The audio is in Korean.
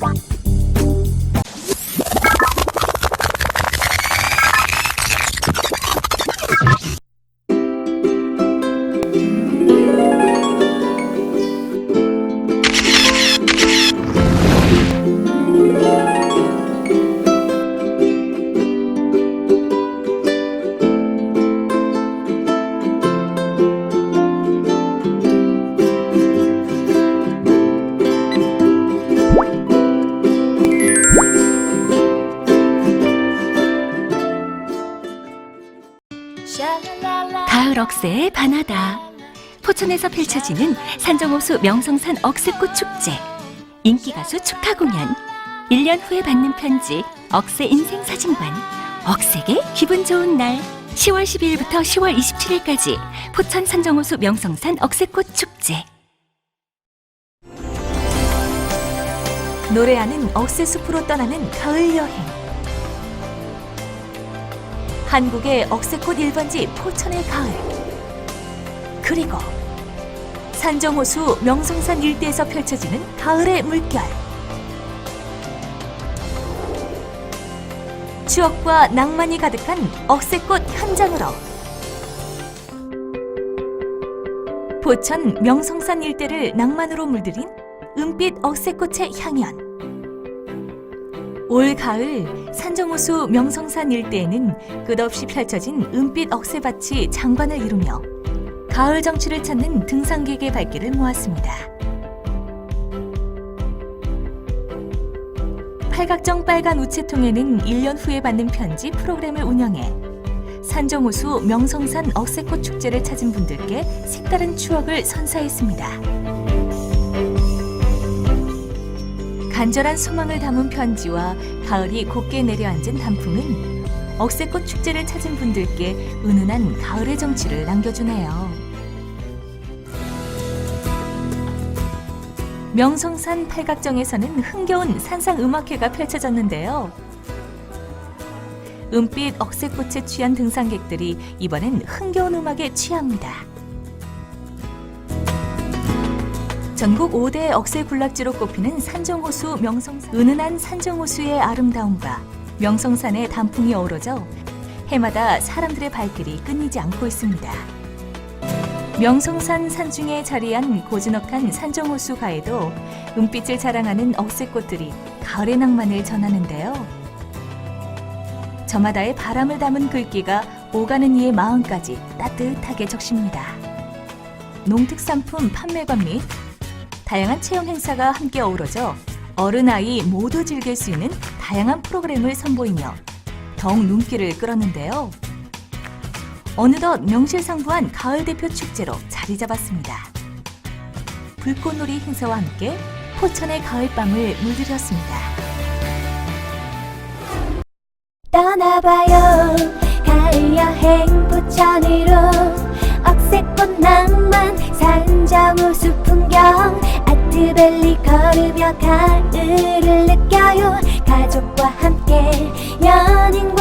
one. 가을 억새의 바나다. 포천에서 펼쳐지는 산정호수 명성산 억새꽃 축제. 인기 가수 축하 공연. 1년 후에 받는 편지. 억새 인생 사진관. 억새계 기분 좋은 날. 10월 12일부터 10월 27일까지 포천 산정호수 명성산 억새꽃 축제. 노래하는 억새숲으로 떠나는 가을 여행. 한국의 억새꽃 1번지 포천의 가을. 그리고 산정호수 명성산 일대에서 펼쳐지는 가을의 물결. 추억과 낭만이 가득한 억새꽃 현장으로 포천 명성산 일대를 낭만으로 물들인 은빛 억새꽃의 향연. 올 가을 산정호수 명성산 일대에는 끝없이 펼쳐진 은빛 억새밭이 장관을 이루며 가을 정취를 찾는 등산객의 발길을 모았습니다. 팔각정 빨간 우체통에는 1년 후에 받는 편지 프로그램을 운영해 산정호수 명성산 억새꽃 축제를 찾은 분들께 색다른 추억을 선사했습니다. 간절한 소망을 담은 편지와 가을이 곱게 내려앉은 단풍은 억새꽃 축제를 찾은 분들께 은은한 가을의 정취를 남겨주네요. 명성산 팔각정에서는 흥겨운 산상 음악회가 펼쳐졌는데요. 은빛 억새꽃에 취한 등산객들이 이번엔 흥겨운 음악에 취합니다. 전국 5대 억새 군락지로 꼽히는 산정호수 명성 은은한 산정호수의 아름다움과 명성산의 단풍이 어우러져 해마다 사람들의 발길이 끊이지 않고 있습니다. 명성산 산중에 자리한 고즈넉한 산정호수 가에도 은빛을 자랑하는 억새꽃들이 가을의 낭만을 전하는데요. 저마다의 바람을 담은 글귀가 오가는 이의 마음까지 따뜻하게 적십니다. 농특산품 판매관 및 다양한 체험 행사가 함께 어우러져 어른 아이 모두 즐길 수 있는 다양한 프로그램을 선보이며 더욱 눈길을 끌었는데요. 어느덧 명실상부한 가을 대표 축제로 자리 잡았습니다. 불꽃놀이 행사와 함께 포천의 가을밤을 물들였습니다. 떠나봐요 가을을 느껴요 가족과 함께 연인과